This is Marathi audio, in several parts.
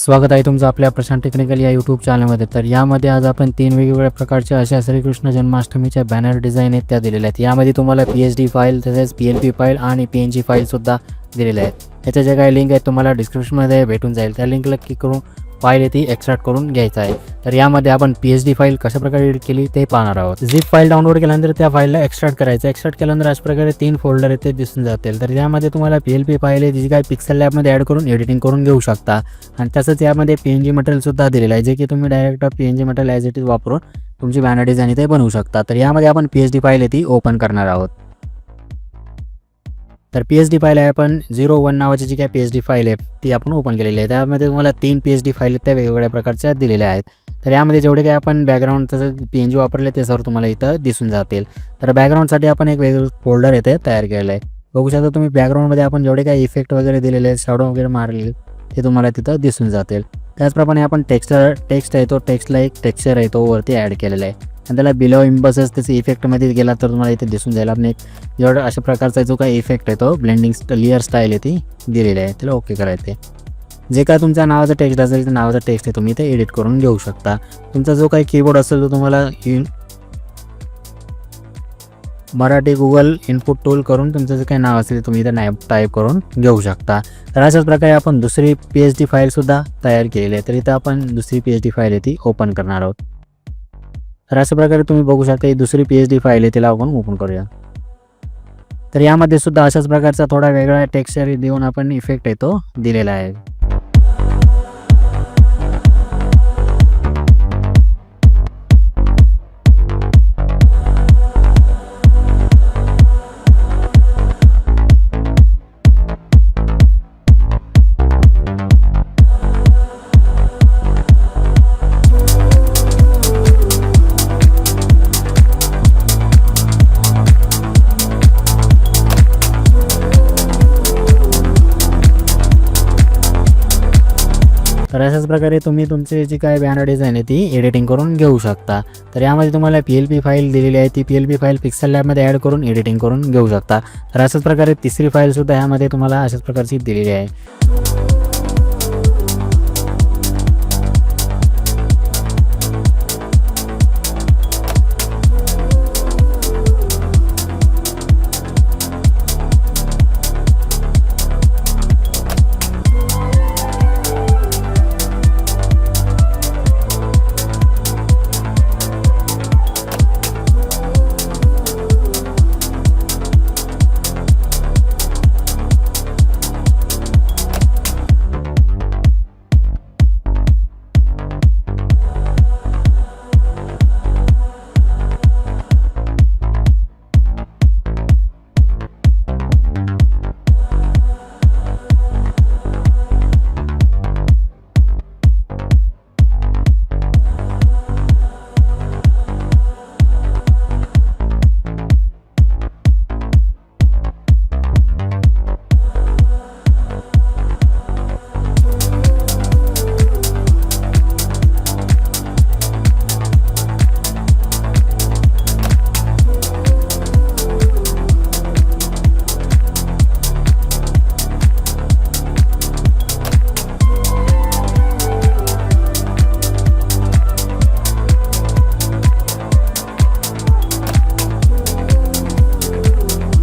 स्वागत आहे तुमचं आपल्या प्रशांत टेक्निकल या यूट्यूब चॅनलमध्ये तर यामध्ये आज आपण तीन वेगवेगळ्या प्रकारच्या अशा श्रीकृष्ण जन्माष्टमीच्या बॅनर डिझाईन आहेत त्या दिलेल्या आहेत. यामध्ये तुम्हाला पी एच डी फाईल तसेच पी एल पी फाईल आणि पी एन जी फाईलसुद्धा दिलेल्या आहेत. याच्या ज्या काही लिंक आहेत तुम्हाला डिस्क्रिप्शनमध्ये भेटून जाईल. त्या लिंकला क्लिक करून फाईल आहे एक्स्ट्रॅक्ट करून घ्यायचा आहे. तर यामध्ये आपण पी एच डी फाईल कशा प्रकारे एडिट केली ते पाहणार आहोत. झिप फाईल डाउनलोड केल्यानंतर त्या फाईलला एक्स्ट्रॅक्ट करायचं एक्स्ट्रॅक्ट केल्यानंतर अशा प्रकारे तीन फोल्डर येथे दिसून जातील. तर यामध्ये तुम्हाला पी एल पी फाईल आहे जी काय पिक्सल लॅबमध्ये ॲड करून एडिटिंग करून घेऊ शकता. आणि तसंच यामध्ये पी एन जी मटेरियलसुद्धा दिलेलं आहे जे की तुम्ही direct P N G material as it is वापरून तुमची बॅनर डिझाईन इथे बनवू शकता. तर यामध्ये आपण पी एच डी फाईल आहे ओपन करणार आहोत. तर पी एच डी फाईल आहे आपण झिरो वन नावाची जी काय पी एच डी फाईल आहे ती आपण ओपन केलेली आहे. त्यामध्ये तुम्हाला तीन पी एच डी फाईल त्या वेगवेगळ्या प्रकारच्या दिलेल्या आहेत. तर यामध्ये जेवढे काही आपण बॅकग्राऊंड तसं पी एन जी वापरले ते सर्व तुम्हाला इथं दिसून जातील. तर बॅकग्राऊंडसाठी आपण एक वेगळं फोल्डर येते तयार केलेलं आहे. बघू शकता तुम्ही बॅकग्राऊंडमध्ये आपण जेवढे काही इफेक्ट वगैरे दिलेले आहेत शॅडो वगैरे मारले ते तुम्हाला तिथं दिसून जातील. त्याचप्रमाणे आपण टेक्स्टर टेक्स्ट आहे तो टेक्स्टला एक टेक्स्चर आहे तो वरती ॲड केलेला आहे. आणि त्याला बिलो इम्बसेस त्याचे इफेक्टमध्ये गेला तर तुम्हाला इथे दिसून जाईल आपण एक जेवढा अशा प्रकारचा जो काही इफेक्ट आहे तो ब्लेंडिंग लिअर स्टाईल आहे ती दिलेली आहे. त्याला ओके करायचं आहे जे काय तुमच्या नावाचं टेक्स्ट असेल त्या नावाचं टेक्स्ट आहे तुम्ही ते एडिट करून घेऊ शकता. तुमचा जो काही कीबोर्ड असेल तो तुम्हाला in Marathi Google input tool करून तुमचं जे काही नाव असेल ते तुम्ही इथं नाय टाईप करून घेऊ शकता. तर अशाच प्रकारे आपण दुसरी पी एच डी फाईलसुद्धा तयार केलेली आहे. तर इथं आपण दुसरी पी एच डी फाईल आहे ती ओपन करणार आहोत. तर अशा प्रकारे तुम्ही बघू शकता ही दुसरी पी एच डी फाईल आहे तिला आपण ओपन करूया. तर यामध्ये सुद्धा अशाच प्रकारचा थोडा वेगळा टेक्स्चर देऊन आपण इफेक्ट आहे तो दिलेला आहे. तर अशाच प्रकारे तुम्ही तुमची जी काय बॅनर डिझाईन आहे ती एडिटिंग करून घेऊ शकता. तर यामध्ये तुम्हाला पी एल पी फाईल दिलेली आहे. ती P L P file pixel लॅबमध्ये ॲड करून एडिटिंग करून घेऊ शकता. तर अशाच प्रकारे तिसरी फाईलसुद्धा यामध्ये तुम्हाला अशाच प्रकारची दिलेली आहे.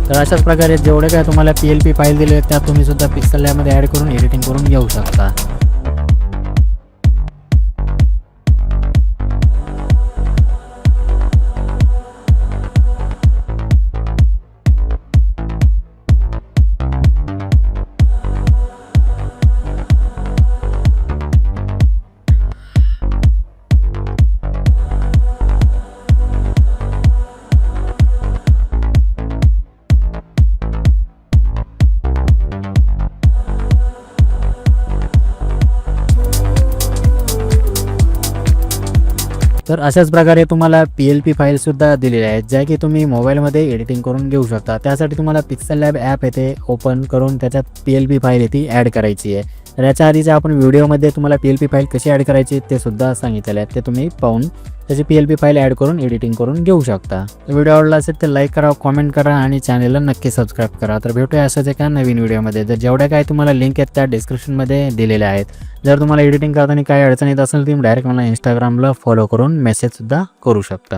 तर अशाच प्रकारे जेवढे काय तुम्हाला पी एल पी फाईल दिले आहेत त्या तुम्हीसुद्धा पिक्सल लॅबमध्ये ॲड करून एडिटिंग करून घेऊ शकता. तर अशाच प्रकारे तुम्हाला पी एल पी फाईलसुद्धा दिलेल्या आहेत ज्या की तुम्ही मोबाईलमध्ये एडिटिंग करून घेऊ शकता. त्यासाठी तुम्हाला पिक्सल लॅब ॲप येते ओपन करून त्याच्यात पी एल पी फाईल येते ॲड करायची आहे. तर याच्या आधीच्या आपण व्हिडिओमध्ये तुम्हाला पी एल पी फाईल कशी ॲड करायची ते सुद्धा सांगितलेलं आहे ते तुम्ही पाहून त्याची P L P file add करून एडिटिंग करून घेऊ शकता. व्हिडिओ आवडला असेल तर लाईक करा कॉमेंट करा आणि चॅनलला नक्की सबस्क्राईब करा. तर भेटूया असंच एका नवीन व्हिडिओमध्ये तर जेवढ्या काय तुम्हाला लिंक आहेत त्या डिस्क्रिप्शनमध्ये दिलेल्या आहेत. जर तुम्हाला एडिटिंग करताना काही अडचण येत असेल तर तुम्ही डायरेक्ट मला इंस्टाग्रामला फॉलो करून मेसेजसुद्धा करू शकता.